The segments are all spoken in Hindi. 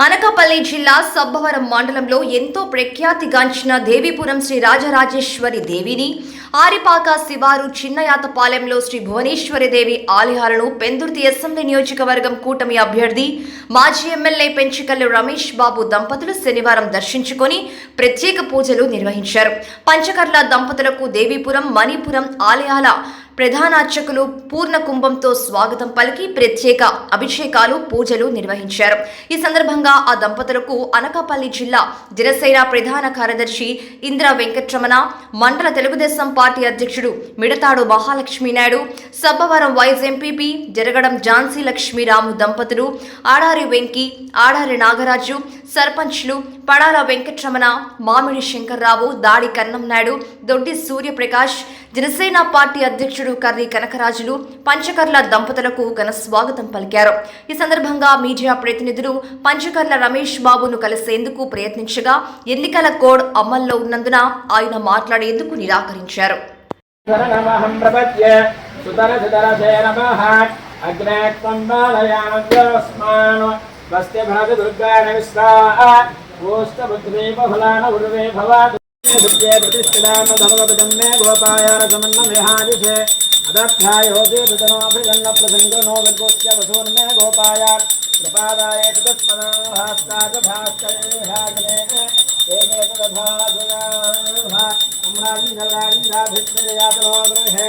అనకాపల్లి జిల్లా సబ్బవరం మండలంలో ఎంతో ప్రఖ్యాతిగాంచిన దేవీపురం శ్రీ రాజరాజేశ్వరి దేవిని ఆరిపాక శివారు చిన్నయాతపాలెంలో శ్రీ భువనేశ్వరి దేవి ఆలయాలను పెందుర్తి అసెంబ్లీ నియోజకవర్గం కూటమి అభ్యర్థి మాజీ ఎమ్మెల్యే పెంచికల్లు రమేష్ బాబు దంపతులు శనివారం దర్శించుకొని ప్రత్యేక పూజలు నిర్వహించారు. పంచకర్ల దంపతులకు దేవీపురం మణిపురం ఆలయాల ప్రధానార్చకులు పూర్ణ కుంభంతో స్వాగతం పలికి ప్రత్యేక అభిషేకాలు పూజలు నిర్వహించారు. ఈ సందర్భంగా ఆ దంపతులకు అనకాపల్లి జిల్లా జనసేన ప్రధాన కార్యదర్శి ఇంద్ర వెంకట్రమణ మండల తెలుగుదేశం పార్టీ అధ్యక్షుడు మిడతాడు మహాలక్ష్మి నాయుడు సబ్బవరం వైస్ ఎంపీపీ జరగడం ఝాన్సీ లక్ష్మీరాము దంపతులు ఆడారి వెంకి ఆడారి నాగరాజు సర్పంచ్లు పడాల వెంకటరమణ మామిడి శంకర్రావు దాడి కన్నం నాయుడు దొడ్డి సూర్యప్రకాష్ జనసేన పార్టీ అధ్యక్షుడు కర్రి కనకరాజులు పంచకర్ల దంపతులకు ఘన స్వాగతం పలికారు. ఈ సందర్భంగా మీడియా ప్రతినిధులు పంచకర్ల రమేష్ బాబును కలిసేందుకు ప్రయత్నించగా ఎన్నికల కోడ్ అమల్లో ఉన్నందున ఆయన మాట్లాడేందుకు నిరాకరించారు. శరణమహం సుతర स्वस्त्य भ्रात बुद्धे ओस्तबुद्धिरेव उर्वे गुरुवे भवात्। प्रतिष्ठितान धमगपदं मे गोपायार समन्न मेहादिशे। अदाध्यायो देवतनो अभिजन्न प्रसंगनो अदध्यायोगे वितनोऽभिजन्न मे नो विद्वस्य वसून्मे गोपायार कृपादाये हागने एमे तदभासुरा अम्राजिन्द्राजिन्द्राभिष्टयातनो गृहे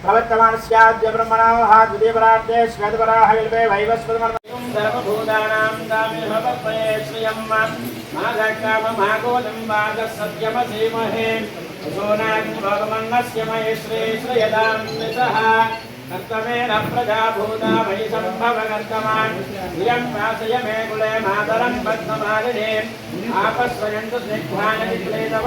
మహావిష్ణురాజ్ఞయా ప్రవర్తమానస్యాద్య బ్రహ్మణావహ ద్వితీయపరార్థే శ్వేతపరాహవిల్వే వైవస్వతమర్మయం సర్వభూతానాం దామిహవత్వయే శ్రియం మాఘకామమాగోదం వాగ సత్యమసీమహే సోనాం భగమన్నస్య మహే శ్రీ శ్రియదాం నిసః కర్తమేన ప్రజాభూతా వై సంభవకర్తమాన్ ఇయం వాసయ మే కులే మాతరం పద్మమాలినే ఆపస్వయంతు స్నిగ్ధాని క్లేదవ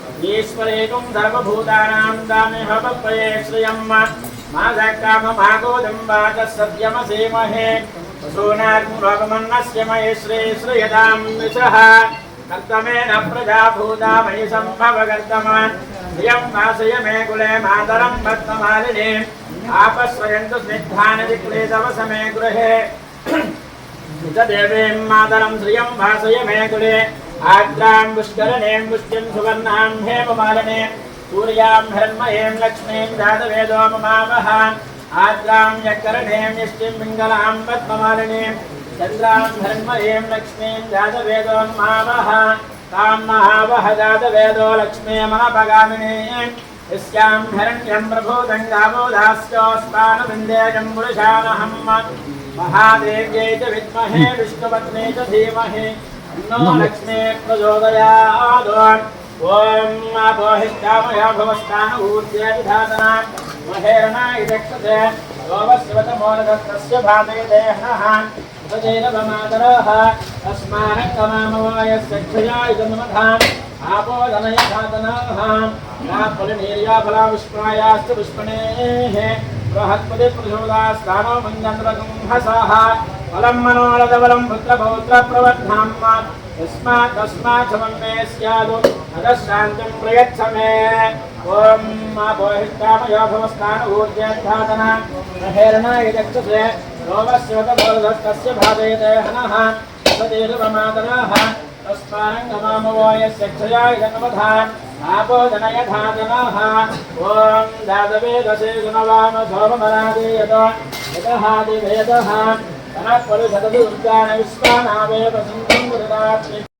ईश्वरेकं सर्वभूतानां दामिह पप्पये श्रियम् माघकाममागोदं वाचः सत्यमसीमहे वसूनाग्मुभगमन्नस्य मयि श्री श्रियतां विशः कर्तमेन प्रजाभूता मयि सम्भवकर्तमान्। धियं वासय मे कुले मातरं पद्ममालिनीम् आपस्वयन्तु स्निग्धानि क्लेशव समे गृहे। देवीं मातरं श्रियं भासय मे कुले। आद्रां पुष्करणीं पुष्ट्यं सुवर्णां हेममालिने, सूर्यां हिरण्मयीं लक्ष्मीं जातवेदो आद्रां तां महावह जातवेदो लक्ष्मीमनपगामिनीं यस्यां हिरण्यं प्रभूतं गावोदास्योस्तानविन्देजं पुरुषानहम् महादेव्यै च विद्महे, विष्णुपत्नी च धीमहि। ॐ अपोहिष्ठामया भवस्तान महेरणा इदक्षते योगस्यवतमोनदत्तस्य भातयते हनः उपजेन वमातरः क्षया इदमधान् आपो धनय धातनाः नाफलनीर्याफला विष्णायाश्च पुष्पणेः बृहत्पति प्रचोदास्तानो मञ्जन्द्रगं हसः फलं मनोरथबलं पुत्रपौत्र प्रवर्धाम् यस्मात् तस्मात् समं मे स्यादु। अतः शान्तिं प्रयच्छ मे। ॐ अपोहिष्टामयो भवस्तान ऊर्जेद्धातन महेरणाय चक्षुषे रोमस्योतबोधस्तस्य भावयते हनः। सदेवमातराः तस्मानङ्गमामवो यस्य क्षया इदमवधान् आपोदनयधातनाः ॐ दिवेदः ధనః పలు సగదు ఉద్యాన విశ్వానావేవ సింహం